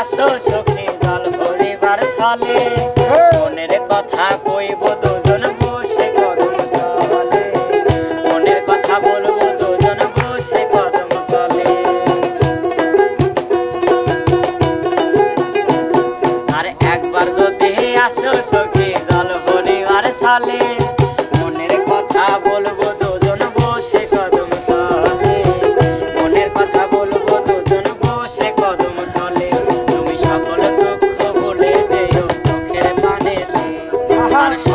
আসো সখী জল ভরিবার হ্যাঁ। মনের কথা কইব দুজন বসে কদম তলে। মনের কথা বলব দুজন বসে কদম তলে। আর একবার যদি আসো সখী জল ভরিবার ছলে। March.